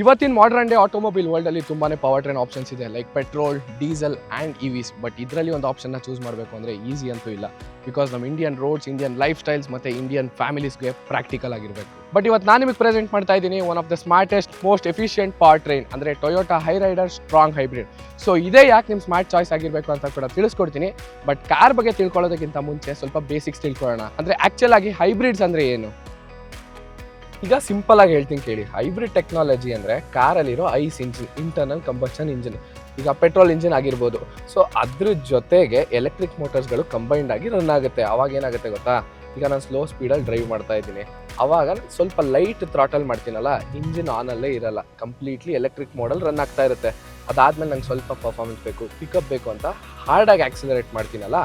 ಇವತ್ತಿನ modern day automobile ವರ್ಲ್ಡಲ್ಲಿ ತುಂಬಾ ಪವರ್ ಟ್ರೈನ್ ಆಪ್ಷನ್ಸ್ ಇದೆ like petrol diesel and EVs but ಇದರಲ್ಲಿ ಒಂದು ಆಪ್ಷನ್ನ ಚೂಸ್ ಮಾಡಬೇಕು ಅಂದರೆ ಈಸಿ ಅಂತೂ ಇಲ್ಲ. ಬಿಕಾಸ್ ನಮ್ಮ Indian roads Indian lifestyles ಮತ್ತು ಇಂಡಿಯನ್ ಫ್ಯಾಮಿಲೀಸ್ಗೆ ಪ್ರಾಕ್ಟಿಕಲ್ ಆಗಿರಬೇಕು. ಬಟ್ ಇವತ್ತು ನಾನು ನಿಮಗೆ ಪ್ರೆಸೆಂಟ್ ಮಾಡ್ತಾ ಇದ್ದೀನಿ one of the smartest most efficient power train ಅಂದರೆ Toyota Hyryder strong hybrid so ಇದೇ ಯಾಕೆ ನಿಮ್ಮ ಸ್ಮಾರ್ಟ್ ಚಾಯ್ಸ್ ಆಗಿರಬೇಕು ಅಂತ ಕೂಡ ತಿಳಿಸ್ಕೊಡ್ತೀನಿ. ಬಟ್ ಕಾರ್ ಬಗ್ಗೆ ತಿಳ್ಕೊಳ್ಳೋದಕ್ಕಿಂತ ಮುಂಚೆ ಸ್ವಲ್ಪ ಬೇಸಿಕ್ಸ್ ತಿಳ್ಕೊಳ್ಳೋಣ. ಅಂದರೆ ಆ್ಯಕ್ಚುಲ್ ಆಗಿ ಹೈಬ್ರಿಡ್ಸ್ ಅಂದರೆ ಏನು? ಈಗ ಸಿಂಪಲ್ ಆಗಿ ಹೇಳ್ತೀನಿ ಕೇಳಿ. ಹೈಬ್ರಿಡ್ ಟೆಕ್ನಾಲಜಿ ಅಂದರೆ ಕಾರಲ್ಲಿರೋ ICE engine internal combustion engine ಈಗ ಪೆಟ್ರೋಲ್ ಇಂಜಿನ್ ಆಗಿರ್ಬೋದು. ಸೊ ಅದ್ರ ಜೊತೆಗೆ ಎಲೆಕ್ಟ್ರಿಕ್ ಮೋಟರ್ಸ್ಗಳು ಕಂಬೈನ್ಡ್ ಆಗಿ ರನ್ ಆಗುತ್ತೆ. ಅವಾಗ ಏನಾಗುತ್ತೆ ಗೊತ್ತಾ? ಈಗ ನಾನು ಸ್ಲೋ ಸ್ಪೀಡಲ್ಲಿ ಡ್ರೈವ್ ಮಾಡ್ತಾ ಇದ್ದೀನಿ. ಅವಾಗ ಸ್ವಲ್ಪ ಲೈಟ್ ಥ್ರಾಟಲ್ ಮಾಡ್ತೀನಲ್ಲ ಇಂಜಿನ್ ಆನಲ್ಲೇ ಇರಲ್ಲ. ಕಂಪ್ಲೀಟ್ಲಿ ಎಲೆಕ್ಟ್ರಿಕ್ ಮೋಡಲ್ ರನ್ ಆಗ್ತಾ ಇರುತ್ತೆ. ಅದಾದ್ಮೇಲೆ ನಂಗೆ ಸ್ವಲ್ಪ ಪರ್ಫಾರ್ಮೆನ್ಸ್ ಬೇಕು ಪಿಕಪ್ ಬೇಕು ಅಂತ ಹಾರ್ಡಾಗಿ ಆಕ್ಸಿಲರೇಟ್ ಮಾಡ್ತೀನಲ್ಲ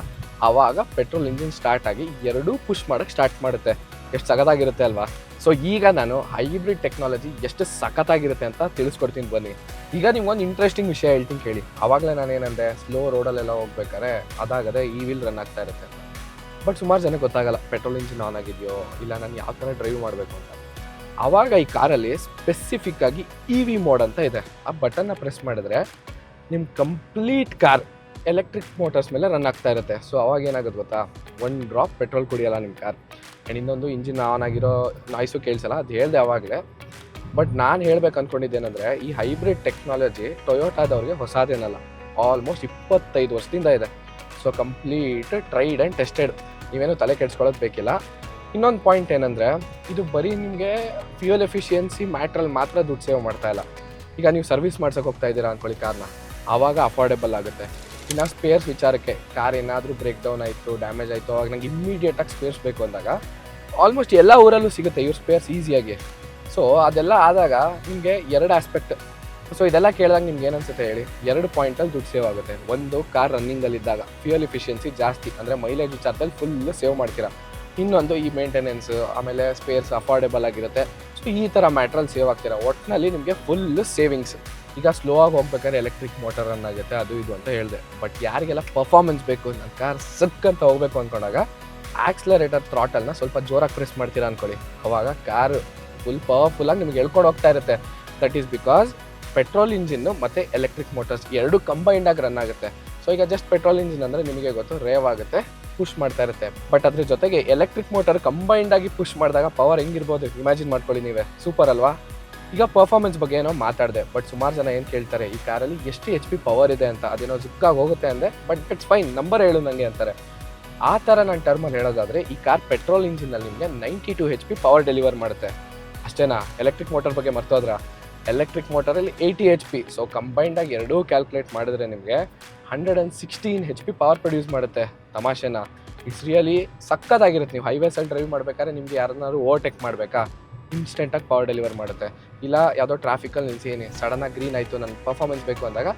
ಆವಾಗ ಪೆಟ್ರೋಲ್ ಇಂಜಿನ್ ಸ್ಟಾರ್ಟ್ ಆಗಿ ಎರಡೂ ಪುಷ್ ಮಾಡೋಕ್ಕೆ ಸ್ಟಾರ್ಟ್ ಮಾಡುತ್ತೆ. ಎಷ್ಟು ಸಖತ್ತಾಗಿರುತ್ತೆ ಅಲ್ವಾ? ಸೊ ಈಗ ನಾನು ಹೈಬ್ರಿಡ್ ಟೆಕ್ನಾಲಜಿ ಎಷ್ಟು ಸಖತ್ತಾಗಿರುತ್ತೆ ಅಂತ ತಿಳಿಸ್ಕೊಡ್ತೀನಿ ಬನ್ನಿ. ಈಗ ನಿಮ್ಗೊಂದು ಇಂಟ್ರೆಸ್ಟಿಂಗ್ ವಿಷಯ ಹೇಳ್ತೀನಿ ಕೇಳಿ. ಆವಾಗಲೇ ನಾನು ಏನಂದೆ ಸ್ಲೋ ರೋಡಲ್ಲೆಲ್ಲ ಹೋಗ್ಬೇಕಾದ್ರೆ ಅದಾಗದೆ ಈ ವಿಲ್ ರನ್ ಆಗ್ತಾ ಇರುತ್ತೆ ಬಟ್ ಸುಮಾರು ಜನಕ್ಕೆ ಗೊತ್ತಾಗಲ್ಲ ಪೆಟ್ರೋಲ್ ಇಂಜಿನ್ ಆನ್ ಆಗಿದೆಯೋ, ಇಲ್ಲ ನಾನು ಯಾವ ಥರ ಡ್ರೈವ್ ಮಾಡಬೇಕು ಅಂತ. ಆವಾಗ ಈ ಕಾರಲ್ಲಿ ಸ್ಪೆಸಿಫಿಕ್ ಆಗಿ ಇ ವಿ ಮೋಡ್ ಅಂತ ಇದೆ. ಆ ಬಟನ್ನ ಪ್ರೆಸ್ ಮಾಡಿದ್ರೆ ನಿಮ್ಮ ಕಂಪ್ಲೀಟ್ ಕಾರ್ ಎಲೆಕ್ಟ್ರಿಕ್ ಮೋಟರ್ಸ್ ಮೇಲೆ ರನ್ ಆಗ್ತಾ ಇರುತ್ತೆ. ಸೊ ಅವಾಗ ಏನಾಗುತ್ತೆ ಗೊತ್ತಾ? ಒನ್ ಡ್ರಾಪ್ ಪೆಟ್ರೋಲ್ ಕುಡಿಯಲ್ಲ ನಿಮ್ಮ ಕಾರ್ ಆ್ಯಂಡ್ ಇನ್ನೊಂದು ಇಂಜಿನ್ ಆನ್ ಆಗಿರೋ ನಾಯ್ಸು ಕೇಳಿಸಲ್ಲ, ಅದು ಹೇಳ್ದೆ ಅವಾಗಲೇ. ಬಟ್ ನಾನು ಹೇಳ್ಬೇಕು ಅಂದ್ಕೊಂಡಿದ್ದೇನೆಂದರೆ ಈ ಹೈಬ್ರಿಡ್ ಟೆಕ್ನಾಲಜಿ ಟೊಯೋಟಾದವ್ರಿಗೆ ಹೊಸದೇನಲ್ಲ. ಆಲ್ಮೋಸ್ಟ್ ಇಪ್ಪತ್ತೈದು ವರ್ಷದಿಂದ ಇದೆ. So complete tried and tested ನೀವೇನು ತಲೆ ಕೆಡ್ಸ್ಕೊಳ್ಳೋದು ಬೇಕಿಲ್ಲ. ಇನ್ನೊಂದು ಪಾಯಿಂಟ್ ಏನಂದರೆ, ಇದು ಬರೀ ನಿಮಗೆ ಫ್ಯೂಯಲ್ ಎಫಿಷಿಯನ್ಸಿ ಮ್ಯಾಟ್ರಲ್ಲಿ ಮಾತ್ರ ದುಡ್ಡು ಸೇವ್ ಮಾಡ್ತಾ ಇಲ್ಲ. ಈಗ ನೀವು ಸರ್ವಿಸ್ ಮಾಡ್ಸೋಕೆ ಹೋಗ್ತಾ ಇದ್ದೀರಾ ಅಂದ್ಕೊಳ್ಳಿ ಕಾರ್ನ ಆವಾಗ ಅಫೋರ್ಡೆಬಲ್ ಆಗುತ್ತೆ. ಇನ್ನು ಸ್ಪೇರ್ಸ್ ವಿಚಾರಕ್ಕೆ ಕಾರ್ ಏನಾದರೂ ಬ್ರೇಕ್ ಡೌನ್ ಆಯಿತು ಡ್ಯಾಮೇಜ್ ಆಯಿತು, ಅವಾಗ ನಂಗೆ ಇಮ್ಮಿಡಿಯೇಟಾಗಿ ಸ್ಪೇರ್ಸ್ ಬೇಕು ಅಂದಾಗ ಆಲ್ಮೋಸ್ಟ್ ಎಲ್ಲ ಊರಲ್ಲೂ ಸಿಗುತ್ತೆ ಇವ್ರ ಸ್ಪೇರ್ಸ್ ಈಸಿಯಾಗಿ ಸೊ ಅದೆಲ್ಲ ಆದಾಗ ನಿಮಗೆ ಎರಡು ಆಸ್ಪೆಕ್ಟ್ ಸೊ ಇದೆಲ್ಲ ಕೇಳಿದಾಗ ನಿಮ್ಗೆ ಏನು ಅನ್ಸುತ್ತೆ ಹೇಳಿ? ಎರಡು ಪಾಯಿಂಟಲ್ಲಿ ದುಡ್ಡು ಸೇವ್ ಆಗುತ್ತೆ. ಒಂದು ಕಾರ್ ರನ್ನಿಂಗಲ್ಲಿದ್ದಾಗ ಫ್ಯೂಯಲ್ ಎಫಿಷಿಯನ್ಸಿ ಜಾಸ್ತಿ, ಅಂದರೆ ಮೈಲೇಜ್ ವಿಚಾರದಲ್ಲಿ ಫುಲ್ ಸೇವ್ ಮಾಡ್ತೀರಾ. ಇನ್ನೊಂದು ಈ ಮೇಂಟೆನೆನ್ಸು ಆಮೇಲೆ ಸ್ಪೇರ್ಸ್ ಅಫೋರ್ಡೆಬಲ್ ಆಗಿರುತ್ತೆ. ಸೊ ಈ ಥರ ಮ್ಯಾಟ್ರಲ್ ಸೇವ್ ಆಗ್ತೀರಾ? ಒಟ್ಟಿನಲ್ಲಿ ನಿಮಗೆ ಫುಲ್ ಸೇವಿಂಗ್ಸ್ ಈಗ ಸ್ಲೋ ಆಗಿ ಹೋಗ್ಬೇಕಾದ್ರೆ ಎಲೆಕ್ಟ್ರಿಕ್ ಮೋಟರ್ ರನ್ ಆಗುತ್ತೆ, ಅದು ಇದು ಅಂತ ಹೇಳಿದೆ. ಬಟ್ ಯಾರಿಗೆಲ್ಲ ಪರ್ಫಾರ್ಮೆನ್ಸ್ ಬೇಕು ನನ್ನ ಕಾರ್ ಸಕ್ ಅಂತ ಹೋಗ್ಬೇಕು ಅಂದ್ಕೊಂಡಾಗ ಆಕ್ಸಲರೇಟರ್ ಥ್ರಾಟಲ್ನ ಸ್ವಲ್ಪ ಜೋರಾಗಿ ಪ್ರೆಸ್ ಮಾಡ್ತೀರಾ ಅಂದ್ಕೊಳ್ಳಿ ಅವಾಗ ಕಾರ್ ಫುಲ್ ಪವರ್ಫುಲ್ಲಾಗಿ ನಿಮ್ಗೆ ಹೇಳ್ಕೊಂಡು ಹೋಗ್ತಾ ಇರುತ್ತೆ. That is because petrol engine ಮತ್ತು ಎಲೆಕ್ಟ್ರಿಕ್ ಮೋಟರ್ಸ್ ಎರಡು ಕಂಬೈಂಡಾಗಿ ರನ್ ಆಗುತ್ತೆ. ಸೊ ಈಗ ಜಸ್ಟ್ ಪೆಟ್ರೋಲ್ ಇಂಜಿನ್ ಅಂದರೆ ನಿಮಗೆ ಗೊತ್ತು ರೇವ್ ಆಗುತ್ತೆ. ಪುಷ್ ಮಾಡ್ತಾ ಇರುತ್ತೆ. ಬಟ್ ಅದ್ರ ಜೊತೆಗೆ ಎಲೆಕ್ಟ್ರಿಕ್ ಮೋಟರ್ ಕಂಬೈಂಡ್ ಆಗಿ ಪುಷ್ ಮಾಡಿದಾಗ ಪವರ್ ಹೆಂಗಿರ್ಬೋದು? ಇಮ್ಯಾಜಿನ್ ಮಾಡ್ಕೊಳ್ಳಿ ನೀವೇ. ಸೂಪರ್ ಅಲ್ವಾ? ಈಗ ಪರ್ಫಾರ್ಮೆನ್ಸ್ ಬಗ್ಗೆ ಏನೋ ಮಾತಾಡಿದೆ. ಬಟ್ ಸುಮಾರು ಜನ ಏನು ಕೇಳ್ತಾರೆ? ಈ ಕಾರಲ್ಲಿ ಎಷ್ಟು ಎಚ್ ಪಿ ಪವರ್ ಇದೆ ಅಂತ. ಅದೇನೋ ಜಿಕ್ಕಾಗಿ ಹೋಗುತ್ತೆ ಅಂದರೆ ಬಟ್ ಇಟ್ಸ್ ಫೈನ್ ನಂಬರ್ ಹೇಳು ನನಗೆ ಅಂತಾರೆ. ಆ ಥರ ನಾನು ಟರ್ಮಲ್ಲಿ ಹೇಳೋದಾದರೆ, ಈ ಕಾರ್ ಪೆಟ್ರೋಲ್ ಇಂಜಿನಲ್ಲಿ ನಿಮಗೆ ninety two H P power deliver ಮಾಡುತ್ತೆ. ಅಷ್ಟೇನಾ? ಎಲೆಕ್ಟ್ರಿಕ್ ಮೋಟರ್ ಬಗ್ಗೆ ಮರ್ತೋದ್ರ? ಎಲೆಕ್ಟ್ರಿಕ್ ಮೋಟರಲ್ಲಿ ಏಯ್ಟಿ ಎಚ್ ಪಿ ಸೊ ಕಂಬೈಂಡಾಗಿ ಎರಡೂ ಕ್ಯಾಲ್ಕುಲೇಟ್ ಮಾಡಿದ್ರೆ ನಿಮಗೆ hundred and sixteen H P power produce ಮಾಡುತ್ತೆ ತಮಾಷೆನ. It's really ಸಕ್ಕತ್ತಾಗಿರುತ್ತೆ. ನೀವು ಹೈವೇಸಲ್ಲಿ ಡ್ರೈವ್ ಮಾಡಬೇಕಾದ್ರೆ ನಿಮಗೆ ಯಾರನ್ನಾದ್ರು ಓವರ್ಟೇಕ್ ಮಾಡಬೇಕಾ? ಇನ್ಸ್ಟೆಂಟಾಗಿ ಪವರ್ ಡೆಲಿವರ್ ಮಾಡುತ್ತೆ. ಇಲ್ಲ, ಯಾವುದೋ ಟ್ರಾಫಿಕಲ್ಲಿ ಸಡನ್ ಸಡನ್ನಾಗಿ ಗ್ರೀನ್ ಆಯಿತು ನನ್ನ ಪರ್ಫಾರ್ಮೆನ್ಸ್ ಬೇಕು ಅಂದಾಗ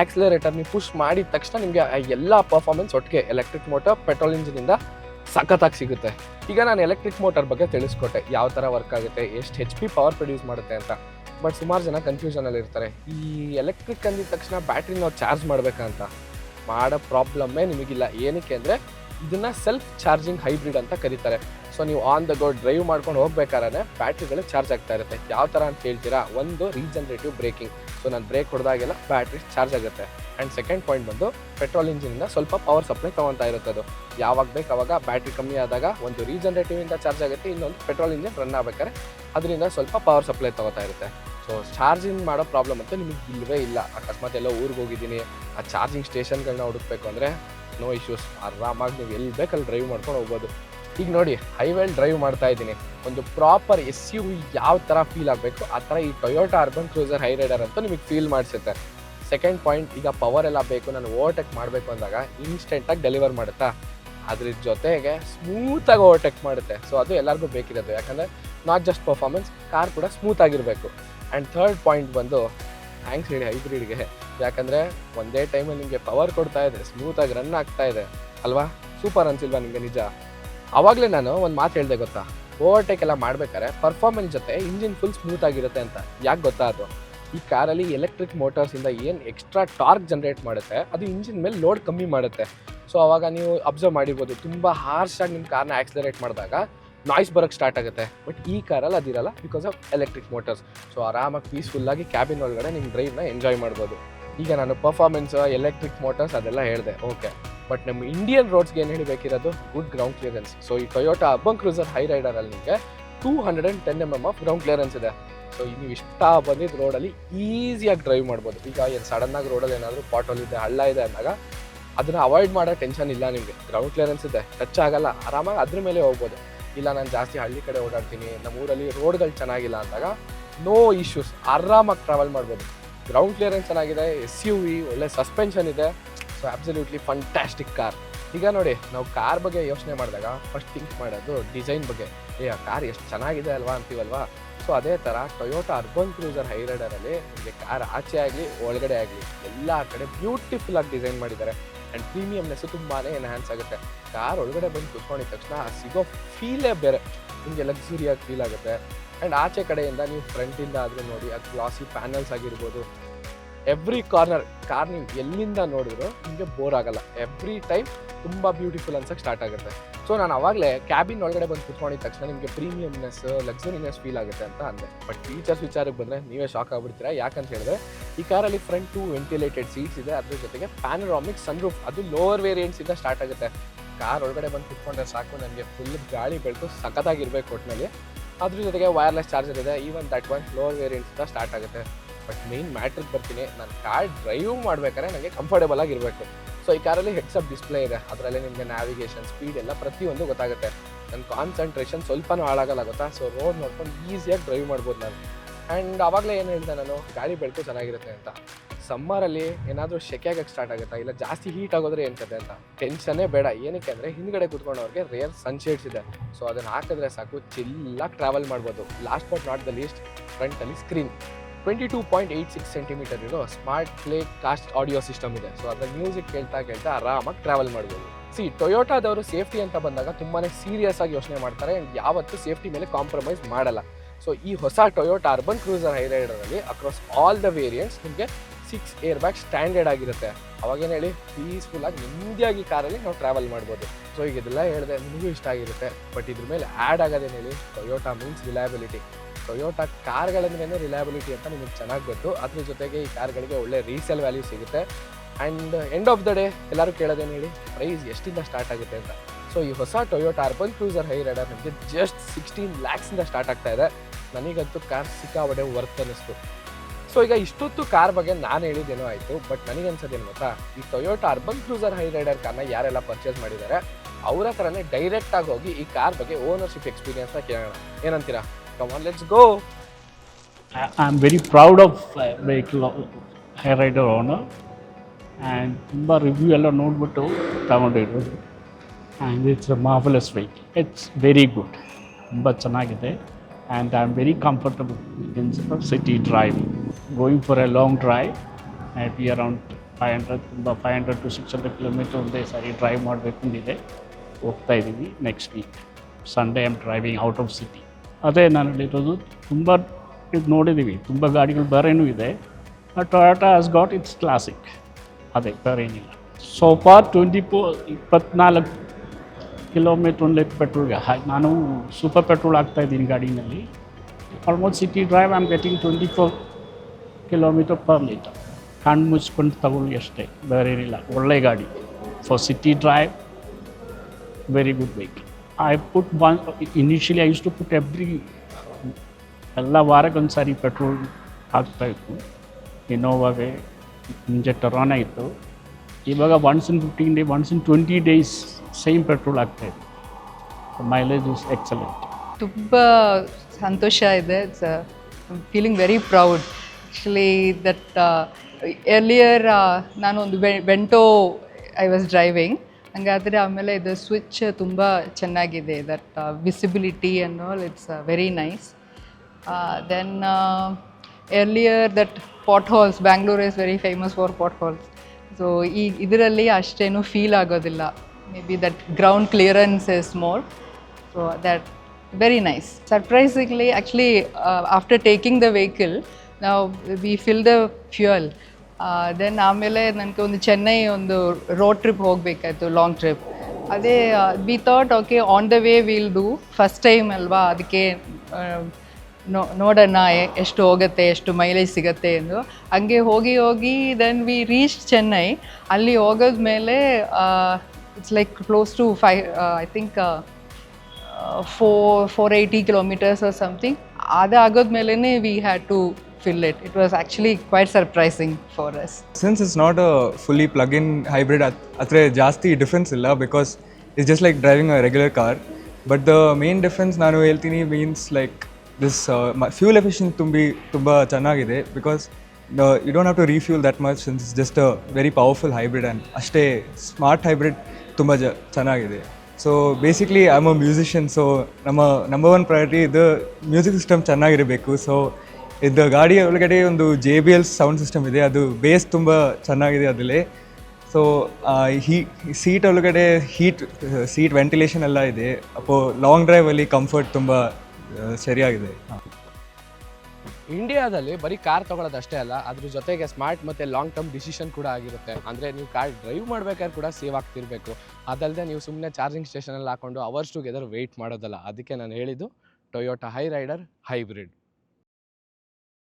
ಆಕ್ಸಿಲರೇಟರ್ ನೀವು ಪುಷ್ ಮಾಡಿದ ತಕ್ಷಣ ನಿಮಗೆ ಎಲ್ಲ ಪರ್ಫಾರ್ಮೆನ್ಸ್ ಒಟ್ಟಿಗೆ ಎಲೆಕ್ಟ್ರಿಕ್ ಮೋಟರ್ ಪೆಟ್ರೋಲ್ ಇಂಜಿನಿಂದ ಸಖತ್ತಾಗಿ ಸಿಗುತ್ತೆ. ಈಗ ನಾನು ಎಲೆಕ್ಟ್ರಿಕ್ ಮೋಟರ್ ಬಗ್ಗೆ ತಿಳಿಸ್ಕೊಟ್ಟೆ. ಯಾವ ಥರ ವರ್ಕ್ ಆಗುತ್ತೆ, ಎಷ್ಟು ಹೆಚ್ ಪಿ ಪವರ್ ಪ್ರೊಡ್ಯೂಸ್ ಮಾಡುತ್ತೆ ಅಂತ. ಬಟ್ ಸುಮಾರು ಜನ ಕನ್ಫ್ಯೂಷನಲ್ಲಿ ಇರ್ತಾರೆ. ಈ ಎಲೆಕ್ಟ್ರಿಕ್ ಅಂದಿದ ತಕ್ಷಣ ಬ್ಯಾಟ್ರಿ ನಾವು ಚಾರ್ಜ್ ಮಾಡಬೇಕಂತ ಮಾಡೋ ಪ್ರಾಬ್ಲಮ್ಮೇ ನಿಮಗಿಲ್ಲ. ಏನಕ್ಕೆ ಅಂದರೆ ಇದನ್ನು ಸೆಲ್ಫ್ ಚಾರ್ಜಿಂಗ್ ಹೈಬ್ರಿಡ್ ಅಂತ ಕರೀತಾರೆ. ಸೊ ನೀವು ಆನ್ ದ ಗೋ ಡ್ರೈವ್ ಮಾಡ್ಕೊಂಡು ಹೋಗ್ಬೇಕಾದ್ರೆ ಬ್ಯಾಟ್ರಿಗಳು ಚಾರ್ಜ್ ಆಗ್ತಾ ಇರುತ್ತೆ. ಯಾವ ಥರ ಅಂತ ಹೇಳ್ತೀರಾ? ಒಂದು ರೀಜನರೇಟಿವ್ ಬ್ರೇಕಿಂಗ್ ಸೊ ನಾನು ಬ್ರೇಕ್ ಹೊಡೆದಾಗೆಲ್ಲ ಬ್ಯಾಟ್ರಿ ಚಾರ್ಜ್ ಆಗುತ್ತೆ. ಆ್ಯಂಡ್ ಸೆಕೆಂಡ್ ಪಾಯಿಂಟ್ ಬಂದು ಪೆಟ್ರೋಲ್ ಇಂಜಿನಿಂದ ಸ್ವಲ್ಪ ಪವರ್ ಸಪ್ಲೈ ತೊಗೊತಾ ಇರುತ್ತೆ ಅದು ಯಾವಾಗ ಬೇಕು ಅವಾಗ ಬ್ಯಾಟ್ರಿ ಕಮ್ಮಿ ಆದಾಗ ಒಂದು ರೀಜನರೇಟಿವ್ ಇಂದ ಚಾರ್ಜ್ ಆಗುತ್ತೆ. ಇನ್ನೊಂದು ಪೆಟ್ರೋಲ್ ಇಂಜಿನ್ ರನ್ ಆಗಬೇಕಾದ್ರೆ ಅದರಿಂದ ಸ್ವಲ್ಪ ಪವರ್ ಸಪ್ಲೈ ತೊಗೋತಾ ಇರುತ್ತೆ. ಸೊ ಚಾರ್ಜಿಂಗ್ ಮಾಡೋ ಪ್ರಾಬ್ಲಮ್ ಅಂತೂ ನಿಮಗೆ ಇಲ್ಲವೇ ಇಲ್ಲ. ಅಕಸ್ಮಾತ್ ಎಲ್ಲ ಊರಿಗೆ ಹೋಗಿದ್ದೀನಿ. ಆ ಚಾರ್ಜಿಂಗ್ ಸ್ಟೇಷನ್ಗಳನ್ನ ಹುಡುಕ್ಬೇಕು ಅಂದರೆ ನೋ ಇಶ್ಯೂಸ್ ಆರಾಮಾಗಿ ನೀವು ಎಲ್ಲಿ ಬೇಕಲ್ಲಿ ಡ್ರೈವ್ ಮಾಡ್ಕೊಂಡು ಹೋಗ್ಬೋದು. ಈಗ ನೋಡಿ ಹೈವೇಲ್ ಡ್ರೈವ್ ಮಾಡ್ತಾ ಇದ್ದೀನಿ. ಒಂದು ಪ್ರಾಪರ್ ಎಸ್ ಯು ಯಾವ ಥರ ಫೀಲ್ ಆಗಬೇಕು, ಆ ಥರ ಈ Toyota Urban Cruiser Hyryder ಅಂತ ನಿಮಗೆ ಫೀಲ್ ಮಾಡಿಸುತ್ತೆ. ಸೆಕೆಂಡ್ ಪಾಯಿಂಟ್ ಈಗ ಪವರ್ ಎಲ್ಲ ಬೇಕು, ನಾನು ಓವರ್ಟೇಕ್ ಮಾಡಬೇಕು ಅಂದಾಗ ಇನ್ಸ್ಟೆಂಟಾಗಿ ಡೆಲಿವರ್ ಮಾಡುತ್ತಾ? ಅದ್ರ ಜೊತೆಗೆ ಸ್ಮೂತಾಗಿ ಓವರ್ಟೇಕ್ ಮಾಡುತ್ತೆ. ಸೊ ಅದು ಎಲ್ಲರಿಗೂ ಬೇಕಿರೋದು. ಯಾಕಂದರೆ ನಾಟ್ ಜಸ್ಟ್ ಪರ್ಫಾರ್ಮೆನ್ಸ್ ಕಾರ್ ಕೂಡ ಸ್ಮೂತ್ ಆಗಿರಬೇಕು. ಆ್ಯಂಡ್ ಥರ್ಡ್ ಪಾಯಿಂಟ್ ಬಂದು ಥ್ಯಾಂಕ್ಸ್ ಹೇಳಿ ಹೈಬ್ರಿಡ್ಗೆ. ಯಾಕಂದರೆ ಒಂದೇ ಟೈಮಲ್ಲಿ ನಿಮಗೆ ಪವರ್ ಕೊಡ್ತಾ ಇದೆ ಸ್ಮೂತಾಗಿ ರನ್ ಆಗ್ತಾ ಇದೆ, ಅಲ್ವಾ? ಸೂಪರ್ ಅನ್ಸಿಲ್ವಾ ನಿಮಗೆ ನಿಜ? ಆವಾಗಲೇ ನಾನು ಒಂದು ಮಾತು ಹೇಳಿದೆ ಗೊತ್ತಾ? ಓವರ್ಟೇಕ್ ಎಲ್ಲ ಮಾಡ್ಬೇಕಾದ್ರೆ ಪರ್ಫಾರ್ಮೆನ್ಸ್ ಜೊತೆ ಇಂಜಿನ್ ಫುಲ್ ಸ್ಮೂತ್ ಆಗಿರುತ್ತೆ ಅಂತ. ಯಾಕೆ ಗೊತ್ತಾ ಅದು? ಈ ಕಾರಲ್ಲಿ ಎಲೆಕ್ಟ್ರಿಕ್ ಮೋಟರ್ಸಿಂದ ಏನು ಎಕ್ಸ್ಟ್ರಾ ಟಾರ್ಕ್ ಜನ್ರೇಟ್ ಮಾಡುತ್ತೆ, ಅದು ಇಂಜಿನ್ ಮೇಲೆ ಲೋಡ್ ಕಮ್ಮಿ ಮಾಡುತ್ತೆ. ಸೊ ಅವಾಗ ನೀವು ಅಬ್ಸರ್ವ್ ಮಾಡಿರ್ಬೋದು, ತುಂಬ ಹಾರ್ಶಾಗಿ ನಿಮ್ಮ ಕಾರ್ನ ಆಕ್ಸಿಲರೇಟ್ ಮಾಡಿದಾಗ ನಾಯ್ಸ್ ಬರೋಕ್ಕೆ ಸ್ಟಾರ್ಟ್ ಆಗುತ್ತೆ. ಬಟ್ ಈ ಕಾರಲ್ಲಿ ಅದಿರಲ್ಲ because of electric motors so ಆರಾಮಾಗಿ ಪೀಸ್ಫುಲ್ಲಾಗಿ ಕ್ಯಾಬಿನ್ ಒಳಗಡೆ ನಿಮ್ಮ ಡ್ರೈವ್ನ ಎಂಜಾಯ್ ಮಾಡ್ಬೋದು. ಈಗ ನಾನು ಪರ್ಫಾರ್ಮೆನ್ಸ್ ಎಲೆಕ್ಟ್ರಿಕ್ ಮೋಟರ್ಸ್ ಅದೆಲ್ಲ ಹೇಳಿದೆ. ಓಕೆ ಬಟ್ ನಮ್ಮ ಇಂಡಿಯನ್ ರೋಡ್ಸ್ಗೆ ಏನು ಹೇಳಬೇಕಿರೋದು? ಗುಡ್ ಗ್ರೌಂಡ್ ಕ್ಲಿಯರೆನ್ಸ್ ಸೊ ಈ ಟೊಯೋಟಾ ಅಬ್ಬನ್ ಕ್ರೂಸರ್ ಹೈ ರೈಡರಲ್ಲಿ ನಿಮಗೆ two hundred and ten M M of ground clearance ಇದೆ. ಸೊ ನೀವು ಇಷ್ಟ ಬಂದಿದ್ದು ರೋಡಲ್ಲಿ ಈಸಿಯಾಗಿ ಡ್ರೈವ್ ಮಾಡ್ಬೋದು. ಈಗ ಏನು ಸಡನ್ನಾಗಿ ರೋಡಲ್ಲಿ ಏನಾದರೂ ಪಾಟೋಲ್ ಇದೆ, ಹಳ್ಳ ಇದೆ ಅಂದಾಗ ಅದನ್ನು ಅವಾಯ್ಡ್ ಮಾಡೋ ಟೆನ್ಷನ್ ಇಲ್ಲ ನಿಮಗೆ. ಗ್ರೌಂಡ್ ಕ್ಲಿಯರೆನ್ಸ್ ಇದೆ. ಟಚ್ ಆಗಲ್ಲ. ಆರಾಮಾಗಿ ಅದ್ರ ಮೇಲೆ ಹೋಗ್ಬೋದು. ಇಲ್ಲ, ನಾನು ಜಾಸ್ತಿ ಹಳ್ಳಿ ಕಡೆ ಓಡಾಡ್ತೀನಿ ನಮ್ಮ ಊರಲ್ಲಿ ರೋಡ್ಗಳು ಚೆನ್ನಾಗಿಲ್ಲ ಅಂದಾಗ ನೋ ಇಶ್ಯೂಸ್ ಆರಾಮಾಗಿ ಟ್ರಾವೆಲ್ ಮಾಡ್ಬೋದು. ಗ್ರೌಂಡ್ ಕ್ಲಿಯರೆನ್ಸ್ ಚೆನ್ನಾಗಿದೆ ಎಸ್ ಯು ವಿ ಒಳ್ಳೆ ಸಸ್ಪೆನ್ಷನ್ ಇದೆ. ಸೊ ಅಬ್ಸಲ್ಯೂಟ್ಲಿ ಫಂಟ್ಯಾಸ್ಟಿಕ್ ಕಾರ್ ಈಗ ನೋಡಿ, ನಾವು ಕಾರ್ ಬಗ್ಗೆ ಯೋಚನೆ ಮಾಡಿದಾಗ ಫಸ್ಟ್ ಥಿಂಕ್ ಮಾಡೋದು ಡಿಸೈನ್ ಬಗ್ಗೆ. ಏ, ಆ ಕಾರ್ ಎಷ್ಟು ಚೆನ್ನಾಗಿದೆ ಅಲ್ವಾ ಅಂತೀವಲ್ವಾ? ಸೊ ಅದೇ ಥರ ಟೊಯೋಟ ಅರ್ಬನ್ ಕ್ರೂಸರ್ ಹೈ ರೈಡರಲ್ಲಿ ನಿಮಗೆ ಕಾರ್ ಆಚೆ ಆಗಲಿ, ಒಳಗಡೆ ಆಗಲಿ, ಎಲ್ಲ ಕಡೆ ಬ್ಯೂಟಿಫುಲ್ ಆಗಿ ಡಿಸೈನ್ ಮಾಡಿದ್ದಾರೆ. ಆ್ಯಂಡ್ ಪ್ರೀಮಿಯಮ್ನೆಸ್ಸು ತುಂಬಾ ಎನ್ಹ್ಯಾನ್ಸ್ ಆಗುತ್ತೆ. ಕಾರ್ ಒಳಗಡೆ ಬಂದು ಕುತ್ಕೊಂಡಿದ ತಕ್ಷಣ ಆ ಸಿಗೋ ಫೀಲೇ ಬೇರೆ. ನಿಮಗೆ ಲಕ್ಸುರಿಯಾಗಿ ಫೀಲ್ ಆಗುತ್ತೆ. ಆ್ಯಂಡ್ ಆಚೆ ಕಡೆಯಿಂದ ನೀವು ಫ್ರಂಟಿಂದ ಆದರೂ ನೋಡಿ, ಅದು ಗ್ಲಾಸಿ ಪ್ಯಾನಲ್ಸ್ ಆಗಿರ್ಬೋದು. ಎವ್ರಿ ಕಾರ್ನರ್ ಕಾರ್ ನೀವು ಎಲ್ಲಿಂದ ನೋಡಿದ್ರು ನಿಮಗೆ ಬೋರ್ ಆಗಲ್ಲ. ಎವ್ರಿ ಟೈಮ್ ತುಂಬ ಬ್ಯೂಟಿಫುಲ್ ಅನ್ಸಕ್ಕೆ ಸ್ಟಾರ್ಟ್ ಆಗುತ್ತೆ. ಸೊ ನಾನು ಅವಾಗಲೇ ಕ್ಯಾಬಿನ್ ಒಳಗಡೆ ಬಂದು ಕುತ್ಕೊಂಡಿದ್ದ ತಕ್ಷಣ ನಿಮಗೆ ಪ್ರೀಮಿಯಮ್ನೆಸ್ ಲಕ್ಸುರಿನೆಸ್ ಫೀಲ್ ಆಗುತ್ತೆ ಅಂತ ಅಂದೆ. ಬಟ್ ಟೀಚರ್ಸ್ ವಿಚಾರಕ್ಕೆ ಬಂದರೆ ನೀವೇ ಶಾಕ್ ಆಗ್ಬಿಡ್ತೀರಾ? ಯಾಕಂತ ಹೇಳಿದ್ರೆ ಈ ಕಾರಲ್ಲಿ ಫ್ರಂಟ್ ಟು ವೆಂಟಿಲೇಟೆಡ್ ಸೀಟ್ಸ್ ಇದೆ. ಅದ್ರ ಜೊತೆಗೆ ಪ್ಯಾನರಾಮಿಕ್ ಸನ್ರೂಫ್ ಅದು ಲೋವರ್ ವೇರಿಯಂಟ್ಸಿಂದ ಸ್ಟಾರ್ಟ್ ಆಗುತ್ತೆ. ಕಾರ್ ಒಳಗಡೆ ಬಂದು ಕುತ್ಕೊಂಡ್ರೆ ಸಾಕು. ನನಗೆ ಫುಲ್ ಗಾಳಿ ಬೆಳಕು ಸಖತ್ತಾಗಿರ್ಬೇಕು ಒಟ್ಟಿನಲ್ಲಿ ಅದ್ರ ಜೊತೆಗೆ ವೈರ್ಲೆಸ್ ಚಾರ್ಜರ್ ಇದೆ. ಈವನ್ ದಟ್ ಒನ್ ಲೋವರ್ ವೇರಿಯಂಟ್ಸಿಂದ ಸ್ಟಾರ್ಟ್ ಆಗುತ್ತೆ. ಬಟ್ ಮೇನ್ ಮ್ಯಾಟ್ರಿಗೆ ಬರ್ತೀನಿ. ನಾನು ಕಾರ್ ಡ್ರೈವ್ ಮಾಡ್ಬೇಕಾದ್ರೆ ನನಗೆ ಕಂಫರ್ಟೇಬಲ್ ಆಗಿರಬೇಕು. ಸೊ ಈ ಕಾರಲ್ಲಿ ಹೆಡ್ಸಪ್ ಡಿಸ್ಪ್ಲೇ ಇದೆ. ಅದರಲ್ಲಿ ನಿಮಗೆ ನ್ಯಾವಿಗೇಷನ್ ಸ್ಪೀಡ್ ಎಲ್ಲ ಪ್ರತಿಯೊಂದು ಗೊತ್ತಾಗುತ್ತೆ. ನನ್ನ ಕಾನ್ಸಂಟ್ರೇಷನ್ ಸ್ವಲ್ಪನೂ ಹಾಳಾಗಲ್ಲ ಗೊತ್ತಾ? ಸೊ ರೋಡ್ ನೋಡ್ಕೊಂಡು ಈಸಿಯಾಗಿ ಡ್ರೈವ್ ಮಾಡ್ಬೋದು ನಾನು. ಆ್ಯಂಡ್ ಆವಾಗಲೇ ಏನು ಹೇಳಿದೆ ನಾನು? ಗಾಡಿ ಬೆಳಕು ಚೆನ್ನಾಗಿರುತ್ತೆ ಅಂತ. ಸಮ್ಮರಲ್ಲಿ ಏನಾದರೂ ಶೆಕೆಯಾಗಕ್ಕೆ ಸ್ಟಾರ್ಟ್ ಆಗುತ್ತಾ? ಇಲ್ಲ ಜಾಸ್ತಿ ಹೀಟ್ ಆಗೋದ್ರೆ ಏನು ಕತೆ ಅಂತ? ಟೆನ್ಷನ್ನೇ ಬೇಡ. ಏನಕ್ಕೆ ಅಂದರೆ ಹಿಂದ್ಗಡೆ ಕುತ್ಕೊಂಡವ್ರಿಗೆ ರೇರ್ ಸನ್ಶೇಡ್ಸ್ ಇದೆ. ಸೊ ಅದನ್ನು ಹಾಕಿದ್ರೆ ಸಾಕು. ಚಿಲ್ಲಾಗಿ ಟ್ರಾವೆಲ್ ಮಾಡ್ಬೋದು. Last but not the least ಫ್ರಂಟಲ್ಲಿ screen twenty two point eight six centimetre ಇರೋ smart play cast audio system ಇದೆ. ಸೊ ಅದ್ರ ಮ್ಯೂಸಿಕ್ ಕೇಳ್ತಾ ಕೇಳ್ತಾ ಆರಾಮಾಗಿ ಟ್ರಾವೆಲ್ ಮಾಡ್ಬೋದು. ಸಿ ಟೊಯೋಟಾದವರು ಸೇಫ್ಟಿ ಅಂತ ಬಂದಾಗ ತುಂಬಾ ಸೀರಿಯಸ್ ಆಗಿ ಯೋಚನೆ ಮಾಡ್ತಾರೆ ಅಂಡ್ ಯಾವತ್ತೂ ಸೇಫ್ಟಿ ಮೇಲೆ ಕಾಂಪ್ರಮೈಸ್ ಮಾಡಲ್ಲ. ಸೊ ಈ ಹೊಸ ಟೊಯೋಟಾ ಅರ್ಬನ್ ಕ್ರೂಸರ್ ಹೈರೈಡರಲ್ಲಿ ಅಕ್ರಾಸ್ ಆಲ್ ದ ವೇರಿಯಂಟ್ಸ್ ನಿಮಗೆ ಸಿಕ್ಸ್ ಏರ್ ಬ್ಯಾಗ್ ಸ್ಟ್ಯಾಂಡರ್ಡ್ ಆಗಿರುತ್ತೆ. ಅವಾಗೇನು ಹೇಳಿ ಪೀಸ್ಫುಲ್ ಆಗಿ ನೆಮ್ಮದಿಯಾಗಿ ಕಾರಲ್ಲಿ ನಾವು ಟ್ರಾವೆಲ್ ಮಾಡ್ಬೋದು. ಸೊ ಈಗ ಇದೆಲ್ಲ ಹೇಳಿದೆ ನಿಮಗೂ ಇಷ್ಟ ಆಗಿರುತ್ತೆ. ಬಟ್ ಇದ್ರ ಮೇಲೆ ಆ್ಯಡ್ ಆಗೋದೇನು ಹೇಳಿ ಟೊಯೋಟಾ ಮೀನ್ಸ್ ರಿಲಯಬಿಲಿಟಿ ಟೊಯೋಟಾ ಕಾರ್ಗಳಂದ್ರೇನು ರಿಲಯಬಿಲಿಟಿ ಅಂತ ನಿಮಗೆ ಚೆನ್ನಾಗಿ ಗೊತ್ತು. ಅದ್ರ ಜೊತೆಗೆ ಈ ಕಾರ್ಗಳಿಗೆ ಒಳ್ಳೆ ರೀಸೇಲ್ ವ್ಯಾಲ್ಯೂ ಸಿಗುತ್ತೆ. And end of the day ಎಲ್ಲರೂ ಕೇಳೋದೇನು ಹೇಳಿ? ಪ್ರೈಸ್ ಎಷ್ಟಿಂದ ಸ್ಟಾರ್ಟ್ ಆಗುತ್ತೆ ಅಂತ. ಸೊ ಈ ಹೊಸ Toyota Urban Cruiser Hyryder ನಿಮಗೆ ಜಸ್ಟ್ ಸಿಕ್ಸ್ಟೀನ್ ಲ್ಯಾಕ್ಸಿಂದ ಸ್ಟಾರ್ಟ್ ಆಗ್ತಾ ಇದೆ. ನನಗಂತೂ ಕಾರ್ ಸಿಕ್ಕಾಬಡೆ ವರ್ತ್ ಅನ್ನಿಸ್ತು. ಸೊ ಈಗ ಇಷ್ಟೊತ್ತು ಕಾರ್ ಬಗ್ಗೆ ನಾನು ಹೇಳಿದ್ದೇನೋ ಆಯಿತು ಬಟ್ ನನಗನ್ಸೋದೇನು ಗೊತ್ತಾ? ಈ Toyota Urban Cruiser Hyryder ಕಾರ್ನ ಯಾರೆಲ್ಲ ಪರ್ಚೇಸ್ ಮಾಡಿದ್ದಾರೆ, ಅವರ ಹತ್ರನೇ ಡೈರೆಕ್ಟಾಗಿ ಹೋಗಿ ಈ ಕಾರ್ ಬಗ್ಗೆ ಓನರ್ಶಿಪ್ ಎಕ್ಸ್ಪೀರಿಯನ್ಸ್ನ ಕೇಳೋಣ. ಏನಂತೀರಾ? Come on let's go I- I'm very proud of uh, vehicle Hyryder owner and ತುಂಬ ರಿವ್ಯೂ ಎಲ್ಲ ನೋಡಿಬಿಟ್ಟು ತಗೊಂಡಿರೋದು and it's a marvellous vehicle it's very good ತುಂಬ ಚೆನ್ನಾಗಿದೆ. And I am very comfortable in city drive going for a long drive and be around five hundred ತುಂಬ five hundred to six hundred kilometre ಒಂದೇ ಸಾರಿ drive ಮಾಡಬೇಕು ಅಂದಿದೆ ಹೋಗ್ತಾ ಇದ್ದೀವಿ next week Sunday I'm driving out of city ಅದೇ ನಾನು ಹೇಳಿರೋದು, ತುಂಬ ಇದು ನೋಡಿದ್ದೀವಿ ತುಂಬ ಗಾಡಿಗಳು ಬೇರೆನೂ ಇದೆ Toyota has got its classic ಅದೇ ಬೇರೆ ಏನಿಲ್ಲ ಸೊ ಫಾರ್ ಟ್ವೆಂಟಿ ಫೋ ಇಪ್ಪತ್ನಾಲ್ಕು ಕಿಲೋಮೀಟ್ರ್ ಒಂದು ಲೀಟ್ರ್ ಪೆಟ್ರೋಲ್ಗೆ ನಾನು ಸೂಪರ್ ಪೆಟ್ರೋಲ್ ಹಾಕ್ತಾ ಇದ್ದೀನಿ ಗಾಡಿನಲ್ಲಿ. Almost city drive am getting twenty four kilometre per litre ಕಣ್ಣು ಮುಚ್ಕೊಂಡು ತಗೊಳ್ಳಿ ಅಷ್ಟೇ ಬೇರೆ ಏನಿಲ್ಲ ಒಳ್ಳೆ ಗಾಡಿ. For city drive very good vehicle I put one initially I use to put every ಎಲ್ಲ ವಾರಕ್ಕೊಂದು ಸಾರಿ ಪೆಟ್ರೋಲ್ ಹಾಕ್ತಾಯಿತ್ತು ಇನೋವಾಗೆ ಮುಂಚೆ ಟೊರಾನ ಇತ್ತು. ಇವಾಗ once in fifteen day once in twenty days same petrol ಆಗ್ತಾಯಿದೆ ಮೈಲೇಜ್ ಇಸ್ ಎಕ್ಸಲೆಂಟ್ ತುಂಬ ಸಂತೋಷ ಇದೆ. It's feeling very proud actually that earlier ನಾನೊಂದು ವೆಂಟೋ ಐ ವಾಸ್ ಡ್ರೈವಿಂಗ್ ಹಂಗಾದರೆ ಆಮೇಲೆ ಇದು ಸ್ವಿಚ್ ತುಂಬ ಚೆನ್ನಾಗಿದೆ that visibility and all it's very nice then earlier that potholes Bangalore is very famous for potholes so ಈ, ಇದರಲ್ಲಿ ಅಷ್ಟೇನು ಫೀಲ್ ಆಗೋದಿಲ್ಲ. Maybe that ground clearance is more so that very nice surprisingly actually after taking the vehicle ನಾವು we fill the fuel then ಆಮೇಲೆ ನನಗೆ ಒಂದು ಚೆನ್ನೈ ಒಂದು road trip ಹೋಗಬೇಕಾಯ್ತು ಲಾಂಗ್ ಟ್ರಿಪ್ ಅದೇ we thought okay on the way will do first time ಅಲ್ವಾ, ಅದಕ್ಕೆ no, ನೋಡೋಣ ಎಷ್ಟು ಹೋಗುತ್ತೆ, ಎಷ್ಟು ಮೈಲೇಜ್ ಸಿಗುತ್ತೆ ಎಂದು. ಹಂಗೆ ಹೋಗಿ ಹೋಗಿ ದೆನ್ ವಿ ರೀಚ್ ಚೆನ್ನೈ. ಅಲ್ಲಿ ಹೋಗೋದ್ಮೇಲೆ it's like close to five I think four four eighty kilometers or something ಅದಾಗೋದ್ಮೇಲೆ we had to it it was actually quite surprising for us since it's not a fully plug in hybrid ಹತ್ರ ಜಾಸ್ತಿ difference ಇಲ್ಲ because it's just like driving a regular car but the main difference ನಾನು ಹೇಳ್ತೀನಿ means like this fuel efficient ತುಂಬಿ ತುಂಬ ಚೆನ್ನಾಗಿದೆ because you don't have to refuel that much since it's just a very powerful hybrid and ಅಷ್ಟೇ smart hybrid ತುಂಬ ಜ ಚೆನ್ನಾಗಿದೆ so basically I am a musician so ನಮ್ಮ ನಂಬರ್ ಒನ್ ಪ್ರಯಾರಿಟಿ ಇದು music system ಚೆನ್ನಾಗಿರಬೇಕು ಸೊ ಇದು ಗಾಡಿಯ ಒಳಗಡೆ ಒಂದು J B L sound system ಇದೆ. ಅದು ಬೇಸ್ ತುಂಬ ಚೆನ್ನಾಗಿದೆ ಅದರಲ್ಲಿ. ಸೊ ಹೀ ಸೀಟ್ ಒಳಗಡೆ ಹೀಟ್ ಸೀಟ್ ವೆಂಟಿಲೇಷನ್ ಎಲ್ಲ ಇದೆ. ಅಪ್ಪೋ ಲಾಂಗ್ ಡ್ರೈವಲ್ಲಿ ಕಂಫರ್ಟ್ ತುಂಬ ಸರಿಯಾಗಿದೆ. ಇಂಡಿಯಾದಲ್ಲಿ ಬರೀ ಕಾರ್ ತಗೊಳ್ಳೋದಷ್ಟೇ ಅಲ್ಲ, ಅದ್ರ ಜೊತೆಗೆ ಸ್ಮಾರ್ಟ್ ಮತ್ತೆ ಲಾಂಗ್ ಟರ್ಮ್ ಡಿಸಿಷನ್ ಕೂಡ ಆಗಿರುತ್ತೆ. ಅಂದರೆ ನೀವು ಕಾರ್ ಡ್ರೈವ್ ಮಾಡ್ಬೇಕಾದ್ರೆ ಕೂಡ ಸೇವ್ ಆಗ್ತಿರ್ಬೇಕು. ಅದಲ್ಲದೆ ನೀವು ಸುಮ್ಮನೆ ಚಾರ್ಜಿಂಗ್ ಸ್ಟೇಷನಲ್ಲಿ ಹಾಕೊಂಡು ಅವರ್ಸ್ ಟುಗೆದರ್ ವೆಯ್ಟ್ ಮಾಡೋದಲ್ಲ. ಅದಕ್ಕೆ ನಾನು ಹೇಳಿದ್ದು ಟೊಯೋಟಾ ಹೈ ರೈಡರ್ ಹೈಬ್ರಿಡ್